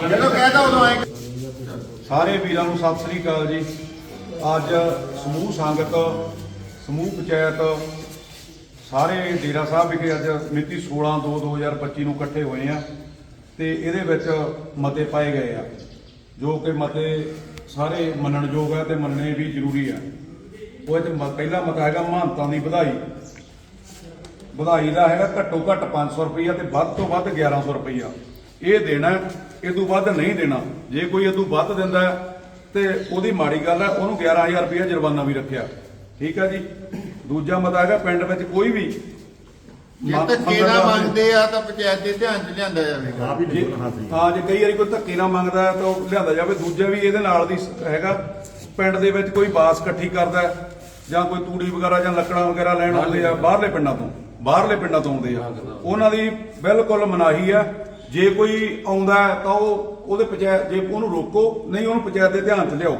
ਜਦੋਂ ਕਹਿਦਾ ਉਦੋਂ ਆਏ। ਸਾਰੇ ਵੀਰਾਂ ਨੂੰ ਸਤਿ ਸ੍ਰੀ ਅਕਾਲ ਜੀ। ਅੱਜ ਸਮੂਹ ਸੰਗਤ, ਸਮੂਹ ਪੰਚਾਇਤ, ਸਾਰੇ ਡੇਰਾ ਸਾਹਿਬ ਵਿਖੇ ਅੱਜ ਮਿਤੀ 16 2 2025 ਨੂੰ ਇਕੱਠੇ ਹੋਏ ਆ ਤੇ ਇਹਦੇ ਵਿੱਚ ਮਤੇ ਪਾਏ ਗਏ ਆ, ਜੋ ਕਿ ਮਤੇ ਸਾਰੇ ਮੰਨਣਯੋਗ ਆ ਤੇ ਮੰਨਣੇ ਵੀ ਜ਼ਰੂਰੀ ਆ। ਉਹ ਚ ਪਹਿਲਾ ਮਤਾ ਹੈਗਾ ਮਹੰਤਾਂ ਦੀ ਵਧਾਈ। ਵਧਾਈ ਦਾ ਹੈਗਾ ਘੱਟੋ ਘੱਟ 500 ਰੁਪਈਆ ਤੇ ਵੱਧ ਤੋਂ ਵੱਧ 1100 ਰੁਪਈਆ। ਇਹ ਦੇਣਾ ਇਹ ਤੋਂ ਵੱਧ ਨਹੀਂ ਦੇਣਾ। ਜੇ ਕੋਈ ਇਹ ਤੋਂ ਵੱਧ ਦਿੰਦਾ ਤੇ ਉਹਦੀ ਮਾੜੀ ਗੱਲ ਹੈ ਉਹਨੂੰ 11000 ਰੁਪਈਆ ਜੁਰਮਾਨਾ ਵੀ ਰੱਖਿਆ। ਠੀਕ ਹੈ ਜੀ? ਦੂਜਾ ਮਤਾ ਹੈਗਾ ਪਿੰਡ ਵਿੱਚ ਕੋਈ ਵੀ ਜੇ ਧੱਕੇ ਨਾ ਮੰਗਦੇ ਆ ਤਾਂ ਪੰਚਾਇਤ ਦੇ ਧਿਆਨ 'ਚ ਲਿਆਂਦਾ ਜਾਵੇਗਾ। ਜੇ- ਹਾਂ ਜੇ ਕਈ ਵਾਰੀ ਕੋਈ ਧੱਕੇ ਨਾਲ ਮੰਗਦਾ ਹੈ ਤਾਂ ਉਹ ਲਿਆਂਦਾ ਜਾਵੇ। ਦੂਜਾ ਵੀ ਇਹਦੇ ਨਾਲ ਦੀ ਸ- ਹੈਗਾ ਪਿੰਡ ਦੇ ਵਿੱਚ ਕੋਈ ਬਾਸ ਇਕੱਠੀ ਕਰਦਾ ਹੈ, ਜਾਂ ਕੋਈ ਤੂੜੀ ਵਗੈਰਾ ਜਾਂ ਲੱਕੜਾਂ ਵਗੈਰਾ ਲੈਣ ਆਉਂਦੇ ਆ ਬਾਹਰਲੇ ਪਿੰਡਾਂ ਤੋਂ। ਬਾਹਰਲੇ ਪਿੰਡਾਂ ਤੋਂ ਆਉਂਦੇ ਆ। ਉਹਨਾਂ ਦੀ ਬਿਲਕੁਲ ਮਨਾਹੀ ਆ। ਜੇ ਕੋਈ ਆਉਂਦਾ ਤਾਂ ਉਹ ਉਹਦੇ ਪੰਚਾਇਤ ਜੇ ਉਹਨੂੰ ਰੋਕੋ ਨਹੀਂ ਉਹਨੂੰ ਪੰਚਾਇਤ ਦੇ ਧਿਆਨ 'ਚ ਲਿਆਓ।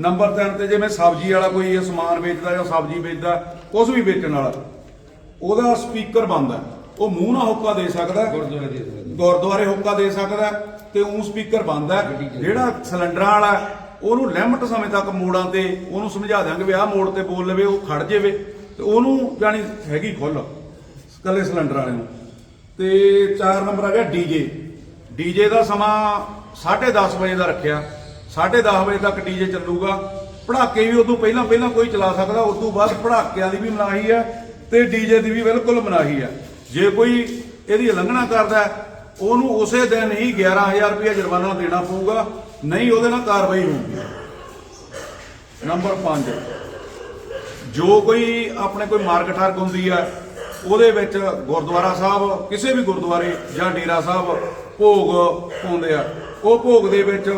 ਨੰਬਰ 3 ਤੇ ਜਿਵੇਂ ਸਬਜ਼ੀ ਵਾਲਾ ਕੋਈ ਇਹ ਸਮਾਨ ਵੇਚਦਾ ਜਾਂ ਸਬਜ਼ੀ ਵੇਚਦਾ ਕੁਝ ਵੀ ਵੇਚਣ ਵਾਲਾ ਉਹਦਾ ਸਪੀਕਰ ਬੰਦ ਹੈ ਉਹ ਮੂੰਹ ਨਾਲ ਹੁੱਕਾ ਦੇ ਸਕਦਾ ਗੁਰਦੁਆਰੇ ਦੇ ਗੁਰਦੁਆਰੇ ਹੁੱਕਾ ਦੇ ਸਕਦਾ ਤੇ ਉਹ ਸਪੀਕਰ ਬੰਦ ਹੈ ਜਿਹੜਾ ਸਿਲੰਡਰਾਂ ਵਾਲਾ ਉਹਨੂੰ ਲਿਮਟ ਸਮੇਂ ਤੱਕ ਮੋੜਾਂ ਤੇ ਉਹਨੂੰ ਸਮਝਾ ਦਿਆਂਗੇ ਵੀ ਆਹ ਮੋੜ ਤੇ ਬੋਲ ਲਵੇ ਉਹ ਖੜ ਜਾਵੇ ਤੇ ਉਹਨੂੰ ਜਾਣੀ ਹੈਗੀ ਖੁੱਲ ਕੱਲੇ ਸਿਲੰਡਰ ਵਾਲੇ ਨੂੰ। ਤੇ 4 ਨੰਬਰ ਆ ਗਿਆ ਡੀਜੇ ਡੀਜੇ ਦਾ ਸਮਾਂ 10:30 ਵਜੇ ਦਾ ਰੱਖਿਆ। 10:30 ਵਜੇ ਤੱਕ ਡੀਜੇ ਚੱਲੂਗਾ। ਪੜਾਕੇ ਵੀ ਉਦੋਂ ਪਹਿਲਾਂ ਪਹਿਲਾਂ ਕੋਈ ਚਲਾ ਸਕਦਾ। ਉਸ ਤੋਂ ਬਾਅਦ ਪੜਾਕਿਆਂ ਦੀ ਵੀ ਮਨਾਹੀ ਹੈ ਤੇ ਡੀਜੇ ਦੀ ਵੀ ਬਿਲਕੁਲ ਮਨਾਹੀ ਹੈ ਜੇ ਕੋਈ ਇਹਦੀ ਉਲੰਘਣਾ ਕਰਦਾ, ਉਹਨੂੰ ਉਸੇ ਦਿਨ ਹੀ 11000 ਰੁਪਏ ਜੁਰਮਾਨਾ ਦੇਣਾ ਪਊਗਾ। ਨਹੀਂ, ਉਹਦੇ ਨਾਲ ਕਾਰਵਾਈ ਹੋਊਗੀ। ਨੰਬਰ 5 ਜੋ ਕੋਈ ਆਪਣੇ ਕੋਈ ਮਾਰਗ ਠਰਕ ਹੁੰਦੀ ਹੈ ਉਹਦੇ ਵਿੱਚ ਗੁਰਦੁਆਰਾ ਸਾਹਿਬ, ਕਿਸੇ ਵੀ ਗੁਰਦੁਆਰੇ ਜਾਂ ਡੇਰਾ ਸਾਹਿਬ ਭੋਗ ਪਾਉਂਦੇ ਆ। ਉਹ ਭੋਗ ਦੇ ਵਿੱਚ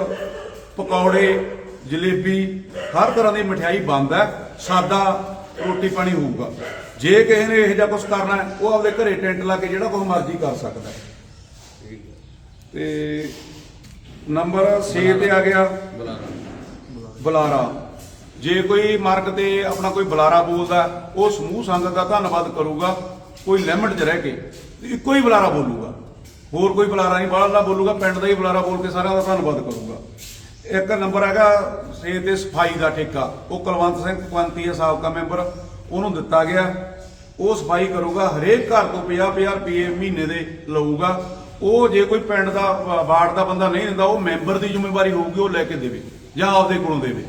ਪਕੌੜੇ, ਜਲੇਬੀ, ਹਰ ਤਰ੍ਹਾਂ ਦੀ ਮਠਿਆਈ ਬੰਦ ਹੈ। ਸਾਦਾ ਰੋਟੀ ਪਾਣੀ ਹੋਊਗਾ। ਜੇ ਕਿਸੇ ਨੇ ਇਹੋ ਜਿਹਾ ਕੁਝ ਕਰਨਾ ਉਹ ਆਪਦੇ ਘਰੇ ਟੈਂਟ ਲਾ ਕੇ ਜਿਹੜਾ ਕੁਝ ਮਰਜ਼ੀ ਕਰ ਸਕਦਾ ਹੈ। ਤੇ ਨੰਬਰ 6 ਤੇ ਆ ਗਿਆ। ਬੁਲਾਰਾ। ਜੇ ਕੋਈ ਮਾਰਗ ਤੇ ਆਪਣਾ ਕੋਈ ਬੁਲਾਰਾ ਬੋਲਦਾ ਉਹ ਸਮੂਹ ਸੰਗਤ ਦਾ ਧੰਨਵਾਦ ਕਰੂਗਾ। ਕੋਈ ਲਿਮਟ 'ਚ ਰਹਿ ਕੇ ਇੱਕੋ ਹੀ ਬੁਲਾਰਾ ਬੋਲੂਗਾ। ਹੋਰ ਕੋਈ ਬੁਲਾਰਾ ਨਹੀਂ ਬਾਹਰਲਾ ਬੋਲੂਗਾ, ਪਿੰਡ ਦਾ ਹੀ ਬੁਲਾਰਾ ਬੋਲ ਕੇ ਸਾਰਿਆਂ ਦਾ ਧੰਨਵਾਦ ਕਰੂਗਾ। ਇੱਕ ਨੰਬਰ ਹੈਗਾ ਸੇ ਤੇ ਸਫ਼ਾਈ ਦਾ ਠੇਕਾ, ਉਹ ਕੁਲਵੰਤ ਸਿੰਘ ਕੁਵੰਤੀ ਹੈ, ਸਾਬਕਾ ਮੈਂਬਰ, ਉਹਨੂੰ ਦਿੱਤਾ ਗਿਆ। ਉਹ ਸਫ਼ਾਈ ਕਰੂਗਾ, ਹਰੇਕ ਘਰ ਤੋਂ 50-50 ਰੁਪਏ ਮਹੀਨੇ ਦੇ ਲਊਗਾ। ਉਹ ਜੇ ਕੋਈ ਪਿੰਡ ਦਾ ਵਾਰਡ ਦਾ ਬੰਦਾ ਨਹੀਂ ਦਿੰਦਾ, ਉਹ ਮੈਂਬਰ ਦੀ ਜ਼ਿੰਮੇਵਾਰੀ ਹੋਊਗੀ, ਉਹ ਲੈ ਕੇ ਦੇਵੇ, ਜਾਂ ਆਪਦੇ ਕੋਲੋਂ ਦੇਵੇ।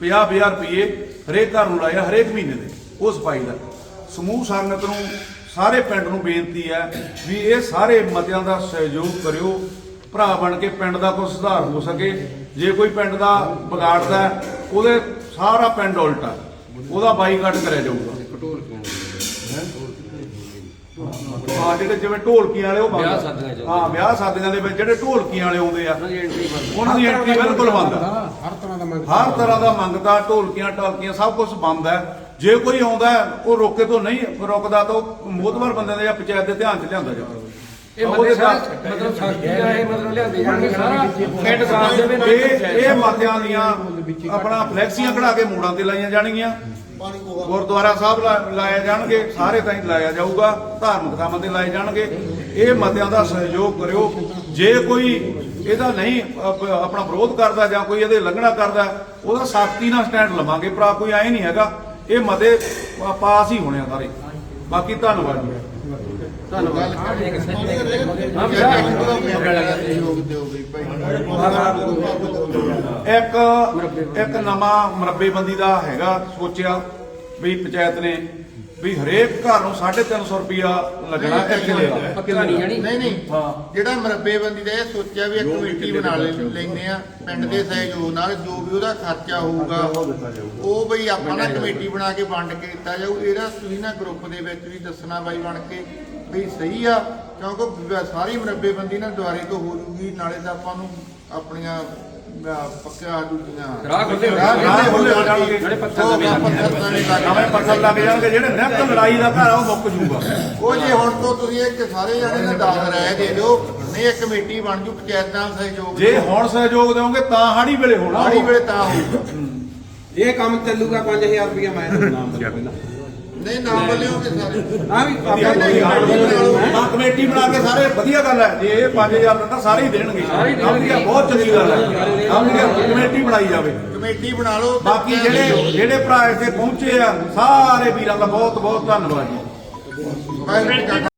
50-50 ਰੁਪਏ ਹਰੇਕ ਘਰ ਨੂੰ ਲਾਇਆ, ਹਰੇਕ ਮਹੀਨੇ ਦੇ, ਉਹ ਸਫ਼ਾਈ ਦਾ। ਸਮੂਹ ਸੰਗਤ ਨੂੰ ਸਾਰੇ ਪਿੰਡ ਨੂੰ ਬੇਨਤੀ ਹੈ ਵੀ ਇਹ ਸਾਰੇ ਮਤਿਆਂ ਦਾ ਸਹਿਯੋਗ ਕਰਿਓ ਭਰਾ ਬਣ ਕੇ ਪਿੰਡ ਦਾ ਕੋਈ ਸੁਧਾਰ ਹੋ ਸਕੇ। ਜੇ ਕੋਈ ਪਿੰਡ ਦਾ ਵਿਗਾੜਦਾ ਉਹਦੇ ਸਾਰਾ ਪਿੰਡ ਉਲਟਾ। ਉਹਦਾ ਬਾਈਕਾਟ ਕਰਿਆ ਜਾਊਗਾ। ਹਾਂ? ਜਿਹੜੇ ਜਿਵੇਂ ਢੋਲਕੀਆਂ ਵਾਲੇ ਉਹ ਬੰਦ ਵਿਆਹ ਆ। ਸ਼ਾਦੀਆਂ 'ਚ। ਹਾਂ ਵਿਆਹ ਸ਼ਾਦੀਆਂ ਦੇ ਵਿੱਚ ਜਿਹੜੇ ਢੋਲਕੀਆਂ ਵਾਲੇ ਆਉਂਦੇ ਆ ਉਹਨਾਂ ਦੀ ਐਂਟਰੀ ਬਿਲਕੁਲ ਬੰਦ ਆ। ਹਰ ਤਰ੍ਹਾਂ ਦਾ ਮੰਗ ਹਰ ਤਰ੍ਹਾਂ ਦਾ ਮੰਗਦਾ ਢੋਲਕੀਆਂ ਟਾਲਕੀਆਂ ਸਭ ਕੁਝ ਬੰਦ ਹੈ। ਜੇ ਕੋਈ ਆਉਂਦਾ ਉਹ ਰੋਕੇ ਤੋਂ ਨਹੀਂ ਰੁਕਦਾ ਤਾਂ ਉਹ ਮੋਦਵਰ ਬੰਦੇ ਦੇ ਜਾਂ ਪੰਚਾਇਤ ਦੇ ਧਿਆਨ 'ਚ ਲਿਆਂਦਾ ਜਾਵੇ। ਇਹ ਮਤੇ ਸਾਰੇ ਮਤਲਬ ਸਖਤੀ ਦਾ ਇਹ ਮਤਲਬ ਲਿਆਂਦੇ ਜਾਣਗੇ ਸਾਰਾ। ਪਿੰਡ ਸਾਫ਼ ਦੇ ਵਿੱਚ ਇਹ ਇਹ ਮਾਤਿਆਂ ਦੀਆਂ ਆਪਣਾ ਫਲੈਕਸੀਆਂ ਕਢਾ ਕੇ ਮੋੜਾਂ ਤੇ ਲਾਈਆਂ ਜਾਣਗੀਆਂ। ਗੁਰਦੁਆਰਾ ਸਾਹਿਬ ਲਾ- ਲਾਏ ਜਾਣਗੇ ਸਾਰੇ ਤਾਂ ਹੀ ਲਾਇਆ ਜਾਊਗਾ। ਧਾਰਮਿਕ ਥਾਵਾਂ ਤੇ ਲਾਏ ਜਾਣਗੇ। ਇਹ ਮਤਿਆਂ ਦਾ ਸਹਿਯੋਗ ਕਰਿਓ। ਜੇ ਕੋਈ ਇਹਦਾ ਨਹੀਂ ਆਪਣਾ ਵਿਰੋਧ ਕਰਦਾ ਜਾਂ ਕੋਈ ਇਹਦੇ ਲੰਘਣਾ ਕਰਦਾ ਉਹਦਾ ਸਖਤੀ ਨਾਲ ਸਟੈਂਡ ਲਵਾਂਗੇ ਭਰਾ ਕੋਈ ਐ ਨਹੀਂ ਹੈਗਾ। ਇਹ ਮਤੇ ਪਾਸ ਹੀ ਹੋਣੇ ਆ ਸਾਰੇ। ਬਾਕੀ ਧੰਨਵਾਦ ਜੀ। ਧੰਨਵਾਦ। ਇੱਕ ਇੱਕ ਨਵਾਂ ਮਰੱਬੇਬੰਦੀ ਦਾ ਹੈਗਾ ਸੋਚਿਆ ਵੀ ਪੰਚਾਇਤ ਨੇ ਵੀ ਹਰੇਕ ਘਰ ਨੂੰ 350 ਰੁਪਿਆ ਲੱਗਣਾ ਇੱਕ ਕਿਲੇ ਦਾ ਪੱਕਾ ਨਹੀਂ ਜਾਣੀ? ਨਹੀਂ ਨਹੀਂ। ਹਾਂ। ਜਿਹੜਾ ਮਰੱਬੇਬੰਦੀ ਦਾ ਇਹ ਸੋਚਿਆ ਵੀ ਇੱਕ ਕਮੇਟੀ ਬਣਾ ਲੈ ਲੈਨੇ ਆ ਪਿੰਡ ਦੇ ਸਹਿਯੋਗ ਨਾਲ ਜੋ ਵੀ ਉਹਦਾ ਖਰਚਾ ਹੋਊਗਾ ਉਹ ਬਈ ਆਪਾਂ ਨਾ ਕਮੇਟੀ ਬਣਾ ਕੇ ਵੰਡ ਕੇ ਦਿੱਤਾ ਜਾਊ। ਇਹਦਾ ਤੁਸੀਂ ਨਾ ਗਰੁੱਪ ਦੇ ਵਿੱਚ ਵੀ ਦੱਸਣਾ ਬਾਈ ਬਣ ਕੇ ਵੀ ਸਹੀ ਆ ਕਿਉਂਕਿ ਬ- ਸਾਰੀ ਮਰੱਬੇਬੰਦੀ ਨਾ ਦੁਆਰੇ ਤੋਂ ਹੋ ਜੂਗੀ ਨਾਲੇ ਤਾਂ ਆਪਾਂ ਨੂੰ ਆਪਣੀਆਂ ਅਹ, ਪੱਕਾ ਦੂਜੀਆਂ ਰਾਹ ਖੁੱਲੇ ਹੋ ਰਾਹ ਰਾਹ ਖੁੱਲੇ ਹੋ ਜਾਣਗੇ। ਨਾਲੇ ਪੱਥਰ ਉਹ ਨਵੇਂ ਲੱਗ ਪੱਥਰ ਨਵੇਂ ਲੱਗ ਨਵੇਂ ਪੱਥਰ ਲੱਗ ਜਾਣਗੇ ਜਿਹੜੇ ਨਿੱਤ ਲੜਾਈ ਦਾ ਘਰ ਆ ਉਹ ਮੁੱਕ ਜੂਗਾ ਉਹ ਜੇ ਹੁਣ ਤੋਂ ਤੁਸੀਂ ਇੱਕ ਸਾਰੇ ਜਣੇ ਨੇ ਦਾਸ ਰਹਿ ਦੇ ਦਿਓ ਨਹੀਂ ਇਹ ਕਮੇਟੀ ਬਣ ਜੂ ਪੰਚਾਇਤ ਨਾਲ ਸਹਿਯੋਗ ਜੇ ਹੁਣ ਸਹਿਯੋਗ ਦਿਓਗੇ ਤਾਂ ਹਾੜੀ ਵੇਲੇ ਹੋਣਾ ਉਹ। ਆੜੀ ਵੇਲੇ ਤਾਂ ਹੋਊਗਾ। ਇਹ ਕੰਮ ਚੱਲੂਗਾ 5000 ਰੁਪਇਆ ਮੈਂ ਹੁੰਦਾ ਪਹਿਲਾਂ ਨਹੀਂ ਨਾਮ ਬੋਲਿਓਗੇ ਸਾਰੇ। ਵੀ ਵਧੀਆ ਆਪਾਂ ਵਧੀਆ ਕਮੇਟੀ ਬਣਾ ਲਓ। ਹਾਂ ਕਮੇਟੀ ਬਣਾ ਕੇ ਸਾਰੇ ਵਧੀਆ ਗੱਲ ਹੈ। ਜੇ ਇਹ 5000 ਦਿੰਦਾ ਸਾਰੇ ਹੀ ਦੇਣਗੇ। ਬਹੁਤ ਚੰਗੀ ਗੱਲ ਹੈ। ਕਮੇਟੀ ਬਣਾਈ ਜਾਵੇ। ਕਮੇਟੀ ਬਣਾ ਲਓ ਬਾਕੀ। ਜਿਹੜੇ ਜਿਹੜੇ ਭਰਾ ਇੱਥੇ ਪਹੁੰਚੇ ਆ ਸਾਰੇ ਵੀਰਾਂ ਦਾ ਬਹੁਤ ਬਹੁਤ ਧੰਨਵਾਦ ਜੀ।